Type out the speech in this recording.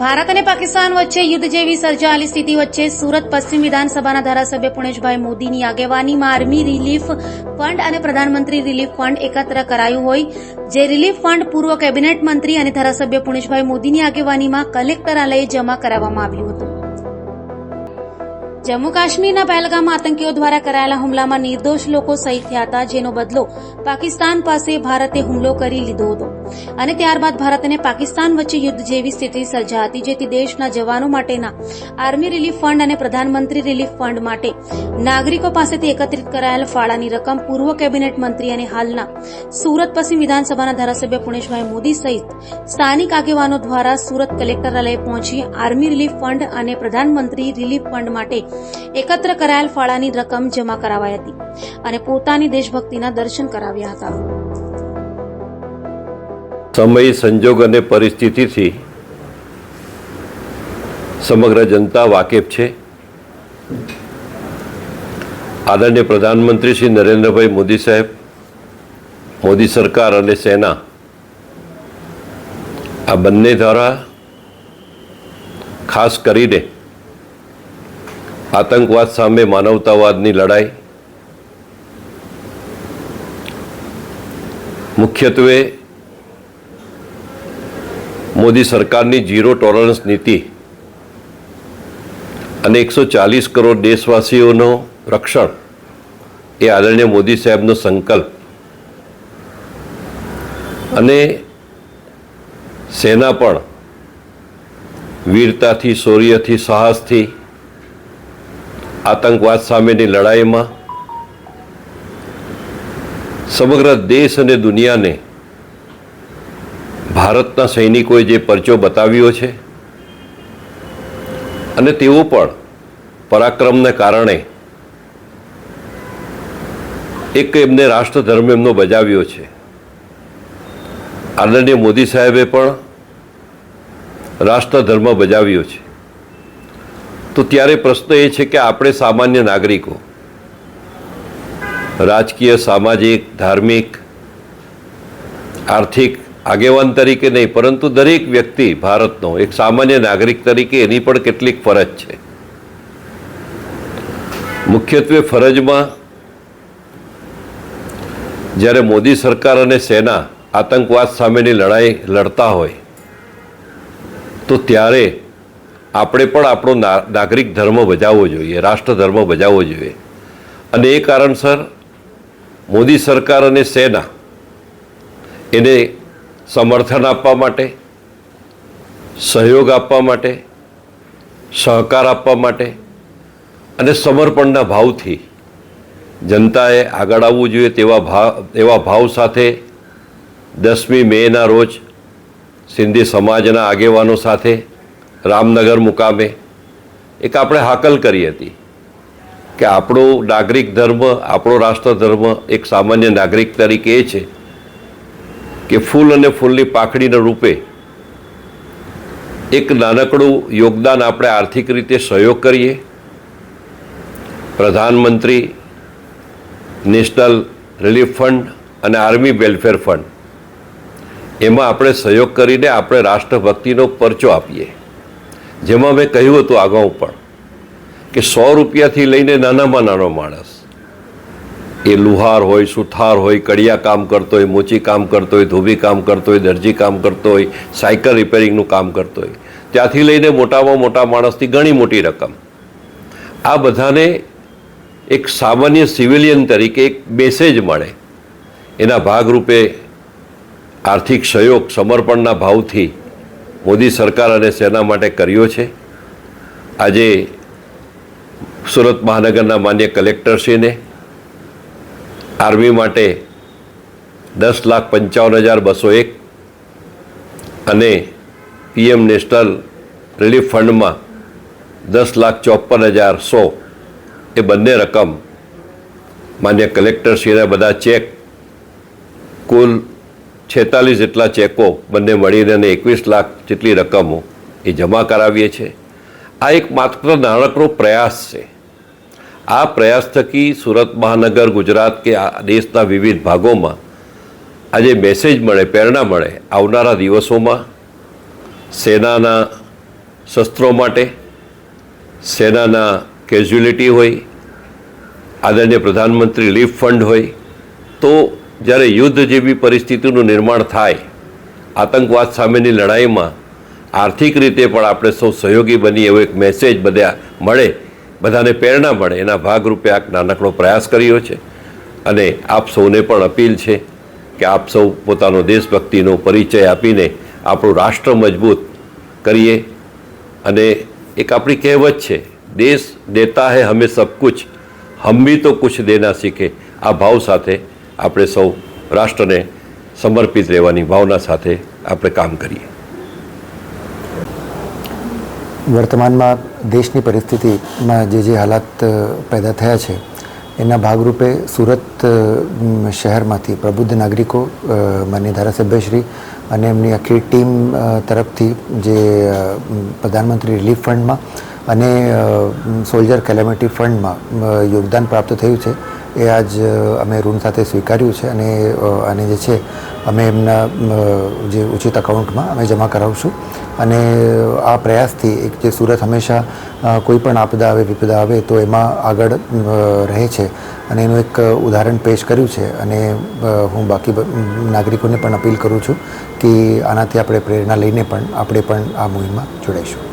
ભારત અને પાકિસ્તાન વચ્ચે યુદ્ધ જેવી સર્જાયેલી સ્થિતિ વચ્ચે સુરત પશ્ચિમ વિધાનસભાના ધારાસભ્ય પુણેશભાઈ મોદીની આગેવાનીમાં આર્મી રિલીફ ફંડ અને પ્રધાનમંત્રી રિલીફ ફંડ એકત્ર કરાયું હોય. જે રિલીફ ફંડ પૂર્વ કેબિનેટ મંત્રી અને ધારાસભ્ય પુણેશભાઈ મોદીની આગેવાનીમાં કલેક્ટરાલયે જમા કરાવવામાં આવ્યું હતું. જમ્મુ કાશ્મીરના પહેલગામમાં આતંકીઓ દ્વારા કરાયેલા હુમલામાં નિર્દોષ લોકો શહીદ થયા હતા. જેનો બદલો પાકિસ્તાન પાસે ભારતે હુમલો કરી લીધો હતો. અને ત્યારબાદ ભારત અને પાકિસ્તાન વચ્ચે યુદ્ધ જેવી સ્થિતિ સર્જા હતી જેથી દેશના જવાનો માટેના આર્મી રિલીફ ફંડ અને પ્રધાનમંત્રી રિલીફ ફંડ માટે નાગરિકો પાસેથી એકત્રિત કરાયેલ ફાળાની રકમ પૂર્વ કેબિનેટ મંત્રી અને હાલના સુરત પશ્ચિમ વિધાનસભાના ધારાસભ્ય પુણેશભાઈ મોદી સહિત સ્થાનિક આગેવાનો દ્વારા સુરત કલેક્ટરાલય પહોંચી આર્મી રિલીફ ફંડ અને પ્રધાનમંત્રી રિલીફ ફંડ માટે એકત્ર કરાયેલ ફાળાની રકમ જમા કરાવાઈ હતી અને પોતાની દેશભક્તિના દર્શન કરાવ્યા હતા. સમય, સંજોગ અને પરિસ્થિતિથી સમગ્ર જનતા વાકેફ છે. આદરણીય પ્રધાનમંત્રી શ્રી નરેન્દ્રભાઈ મોદી સાહેબ, મોદી સરકાર અને સેના, આ બંને દ્વારા ખાસ કરીને આતંકવાદ સામે માનવતાવાદની લડાઈ મુખ્યત્વે મોદી સરકારની ઝીરો ટોલરન્સ નીતિ અને એકસો ચાલીસ કરોડ દેશવાસીઓનો રક્ષણ એ આદરણીય મોદી સાહેબનો સંકલ્પ. અને સેના પણ વીરતાથી, શૌર્યથી, સાહસથી આતંકવાદ સામેની લડાઈમાં સમગ્ર દેશ અને દુનિયાને ભારતના સૈનિકોએ જે પરચો બતાવ્યો છે અને તેઓ પણ પરાક્રમને કારણે એક એમને રાષ્ટ્રધર્મ એમનો બજાવ્યો છે. આદરણીય મોદી સાહેબે પણ રાષ્ટ્રધર્મ બજાવ્યો છે. તો ત્યારે પ્રશ્ન એ છે કે આપણે સામાન્ય નાગરિકો, રાજકીય, સામાજિક, ધાર્મિક, આર્થિક આગેવાન તરીકે નહીં, પરંતુ દરેક વ્યક્તિ ભારતનો એક સામાન્ય નાગરિક તરીકે એની પણ કેટલીક ફરજ છે. મુખ્યત્વે ફરજમાં જ્યારે મોદી સરકાર અને સેના આતંકવાદ સામેની લડાઈ લડતા હોય, તો ત્યારે આપણે પણ આપણો નાગરિક ધર્મ બજાવવો જોઈએ, રાષ્ટ્ર ધર્મ બજાવવો જોઈએ. અને એ કારણસર મોદી સરકાર અને સેના એને સમર્થન આપવા માટે, સહયોગ આપવા માટે, સહકાર આપવા માટે અને સમર્પણના ભાવથી જનતાએ આગળ આવવું જોઈએ તેવા ભાવ એવા ભાવ સાથે દસમી મેના રોજ સિંધી સમાજના આગેવાનો સાથે રામનગર મુકામે એક આપણે હાકલ કરી હતી કે આપણો નાગરિક ધર્મ, આપણો રાષ્ટ્ર ધર્મ એક સામાન્ય નાગરિક તરીકે એ છે. કે ફૂલ અને ફૂલની પાંખડીના રૂપે એક નાનકડું યોગદાન આપણે આર્થિક રીતે સહયોગ કરીએ. પ્રધાનમંત્રી નેશનલ રિલીફ ફંડ અને આર્મી વેલફેર ફંડ, એમાં આપણે સહયોગ કરીને આપણે રાષ્ટ્રભક્તિનો પરચો આપીએ. જેમાં મેં કહ્યું હતું અગાઉ પણ કે સો રૂપિયાથી લઈને નાનામાં નાનો માણસ એ લુહાર હોય, સુથાર હોય, કડિયા કામ કરતો હોય, મોચી કામ કરતો હોય, ધોબી કામ કરતો હોય, દરજી કામ કરતો હોય, સાયકલ રિપેરિંગનું કામ કરતો હોય. ત્યાંથી લઈને મોટામાં મોટા માણસથી ઘણી મોટી રકમ. આ બધાને એક સામાન્ય સિવિલિયન તરીકે એક મેસેજ મળે. એના ભાગરૂપે આર્થિક સહયોગ, સમર્પણના ભાવથી મોદી સરકાર અને સેના માટે કર્યો છે. આજે સુરત મહાનગરના માન્ય કલેક્ટરશ્રીને આર્મી માટે દસ લાખ પંચાવન હજાર બસો એક અને પીએમ નેશનલ રિલીફ ફંડમાં દસ લાખ ચોપન હજાર સો. એ બંને રકમ માન્ય કલેક્ટરશ્રીના બધા ચેક, કુલ છેતાલીસ જેટલા ચેકો બંને મળીને અને એકવીસ લાખ જેટલી રકમો એ જમા કરાવીએ છીએ. આ એક માત્ર નાનકડો પ્રયાસ છે. આ પ્રયાસ થકી સુરત મહાનગર ગુજરાત કે દેશના વિવિધ ભાગોમાં આજે મેસેજ મળે, પ્રેરણા મળે આવનારા દિવસોમાં સેનાના શસ્ત્રો માટે, સેનાના કેઝ્યુલિટી હોય, આદરણીય પ્રધાનમંત્રી રિલીફ ફંડ હોય, તો જ્યારે યુદ્ધ જેવી પરિસ્થિતિનું નિર્માણ થાય, આતંકવાદ સામેની લડાઈમાં આર્થિક રીતે પણ આપણે સૌ સહયોગી બની એવો એક મેસેજ બધા મળે બધાને પ્રેરણા મળે, એના ભાગરૂપે આ નાનકડો પ્રયાસ કર્યો છે. અને આપ સૌને પણ અપીલ છે કે આપ સૌ પોતાનો દેશભક્તિનો પરિચય આપીને આપણું રાષ્ટ્ર મજબૂત કરીએ. અને એક આપણી કહેવત છે, દેશ દેતા હે હમે સબ કુછ, હમ ભી તો કુછ દેના શીખે. આ ભાવ સાથે આપણે સૌ રાષ્ટ્રને સમર્પિત રહેવાની ભાવના સાથે આપણે કામ કરીએ. વર્તમાનમાં દેશની પરિસ્થિતિમાં જે જે હાલાત પેદા થયા છે, એના ભાગરૂપે સુરત શહેરમાંથી પ્રબુદ્ધ નાગરિકો માન્ય ધારાસભ્યશ્રી અને એમની આખી ટીમ તરફથી જે પ્રધાનમંત્રી રિલીફ ફંડમાં અને સોલ્જર કેલેમિટી ફંડમાં યોગદાન પ્રાપ્ત થયું છે. એ આજ અમે ઋણ સાથે સ્વીકાર્યું છે અને આને જે છે, અમે એમના જે ઉચિત અકાઉન્ટમાં અમે જમા કરાવશું. અને આ પ્રયાસથી એક જે સુરત હંમેશા કોઈ પણ આપદા આવે, વિપદા આવે, તો એમાં આગળ રહે છે. અને એનું એક ઉદાહરણ પેશ કર્યું છે. અને હું બાકી નાગરિકોને પણ અપીલ કરું છું કે આનાથી આપણે પ્રેરણા લઈને પણ આપણે પણ આ મુહિમમાં જોડાઈશું.